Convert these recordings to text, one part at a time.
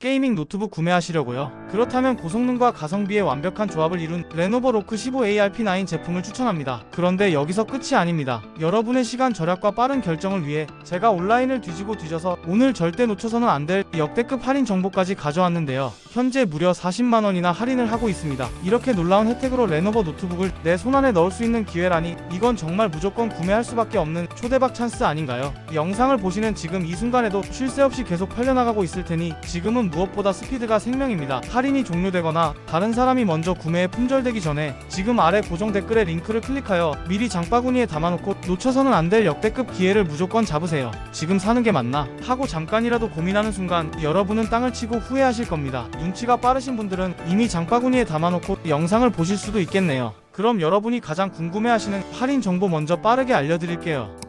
게이밍 노트북 구매하시려고요? 그렇다면 고성능과 가성비의 완벽한 조합을 이룬 레노버 로크 15ARP9 제품을 추천합니다. 그런데 여기서 끝이 아닙니다. 여러분의 시간 절약과 빠른 결정을 위해 제가 온라인을 뒤지고 뒤져서 오늘 절대 놓쳐서는 안 될 역대급 할인 정보까지 가져왔는데요. 현재 무려 40만 원이나 할인을 하고 있습니다. 이렇게 놀라운 혜택으로 레노버 노트북을 내 손안에 넣을 수 있는 기회라니 이건 정말 무조건 구매할 수밖에 없는 초대박 찬스 아닌가요? 영상을 보시는 지금 이 순간에도 쉴 새 없이 계속 팔려나가고 있을 테니 지금은 무엇보다 스피드가 생명입니다. 할인이 종료되거나 다른 사람이 먼저 구매에 품절되기 전에 지금 아래 고정 댓글에 링크를 클릭하여 미리 장바구니에 담아놓고 놓쳐서는 안 될 역대급 기회를 무조건 잡으세요. 지금 사는 게 맞나? 하고 잠깐이라도 고민하는 순간 여러분은 땅을 치고 후회하실 겁니다. 눈치가 빠르신 분들은 이미 장바구니에 담아놓고 영상을 보실 수도 있겠네요. 그럼 여러분이 가장 궁금해하시는 할인 정보 먼저 빠르게 알려드릴게요.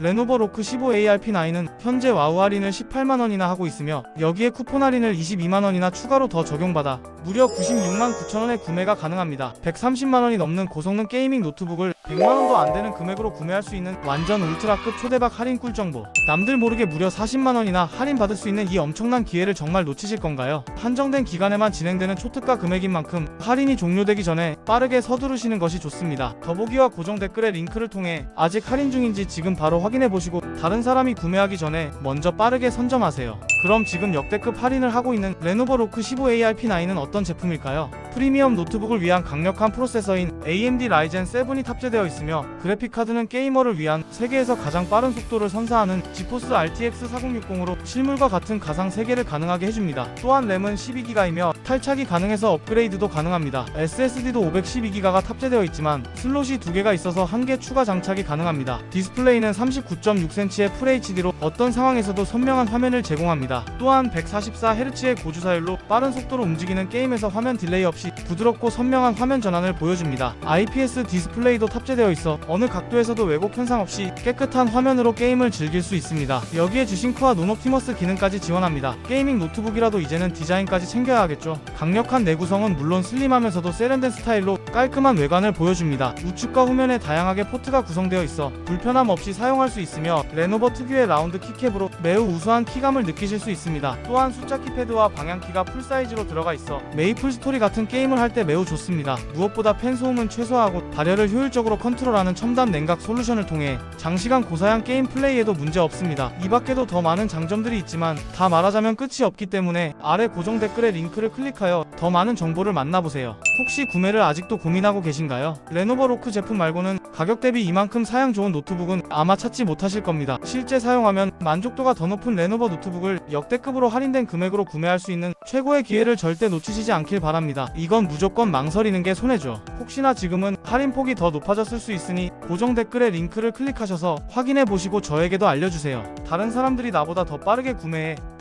레노버 로크 15ARP9은 현재 와우 할인을 18만원이나 하고 있으며 여기에 쿠폰 할인을 22만원이나 추가로 더 적용받아 무려 96만 9천원에 구매가 가능합니다. 130만원이 넘는 고성능 게이밍 노트북을 100만원도 안 되는 금액으로 구매할 수 있는 완전 울트라급 초대박 할인 꿀 정보. 남들 모르게 무려 40만원이나 할인 받을 수 있는 이 엄청난 기회를 정말 놓치실 건가요? 한정된 기간에만 진행되는 초특가 금액인 만큼 할인이 종료되기 전에 빠르게 서두르시는 것이 좋습니다. 더보기와 고정 댓글의 링크를 통해 아직 할인 중인지 지금 바로 확인해 보시고 다른 사람이 구매하기 전에 먼저 빠르게 선점하세요. 그럼 지금 역대급 할인을 하고 있는 레노버 로크 15ARP9은 어떤 제품일까요? 프리미엄 노트북을 위한 강력한 프로세서인 AMD 라이젠 7이 탑재되어 있으며 그래픽 카드는 게이머를 위한 세계에서 가장 빠른 속도를 선사하는 지포스 RTX 4060으로 실물과 같은 가상 세계를 가능하게 해줍니다. 또한 램은 12기가이며 탈착이 가능해서 업그레이드도 가능합니다. SSD도 512기가가 탑재되어 있지만 슬롯이 두 개가 있어서 한개 추가 장착이 가능합니다. 디스플레이는 39.6cm의 FHD로 어떤 상황에서도 선명한 화면을 제공합니다. 또한 144Hz의 고주사율로 빠른 속도로 움직이는 게임에서 화면 딜레이 없이 부드럽고 선명한 화면 전환을 보여줍니다. IPS 디스플레이도 탑재되어 있어 어느 각도에서도 왜곡 현상 없이 깨끗한 화면으로 게임을 즐길 수 있습니다. 여기에 주싱크와 논옵티머스 기능까지 지원합니다. 게이밍 노트북이라도 이제는 디자인까지 챙겨야 하겠죠. 강력한 내구성은 물론 슬림하면서도 세련된 스타일로 깔끔한 외관을 보여줍니다. 우측과 후면에 다양하게 포트가 구성되어 있어 불편함 없이 사용할 수 있으며 레노버 특유의 라운드 키캡으로 매우 우수한 키감을 느끼실 수 있습니다. 또한 숫자 키패드와 방향키가 풀사이즈로 들어가 있어 메이플 스토리 같은 게임을 할 때 매우 좋습니다. 무엇보다 팬 소음은 최소화하고 발열을 효율적으로 컨트롤하는 첨단 냉각 솔루션을 통해 장시간 고사양 게임 플레이에도 문제 없습니다. 이 밖에도 더 많은 장점들이 있지만 다 말하자면 끝이 없기 때문에 아래 고정 댓글에 링크를 클릭하여 더 많은 정보를 만나보세요. 혹시 구매를 아직도 고민하고 계신가요? 레노버 로크 제품 말고는 가격 대비 이만큼 사양 좋은 노트북은 아마 찾지 못하실 겁니다. 실제 사용하면 만족도가 더 높은 레노버 노트북을 역대급으로 할인된 금액으로 구매할 수 있는 최고의 기회를 절대 놓치시지 않길 바랍니다. 이건 무조건 망설이는 게 손해죠. 혹시나 지금은 할인 폭이 더 높아졌을 수 있으니 고정 댓글에 링크를 클릭하셔서 확인해 보시고 저에게도 알려주세요. 다른 사람들이 나보다 더 빠르게 구매해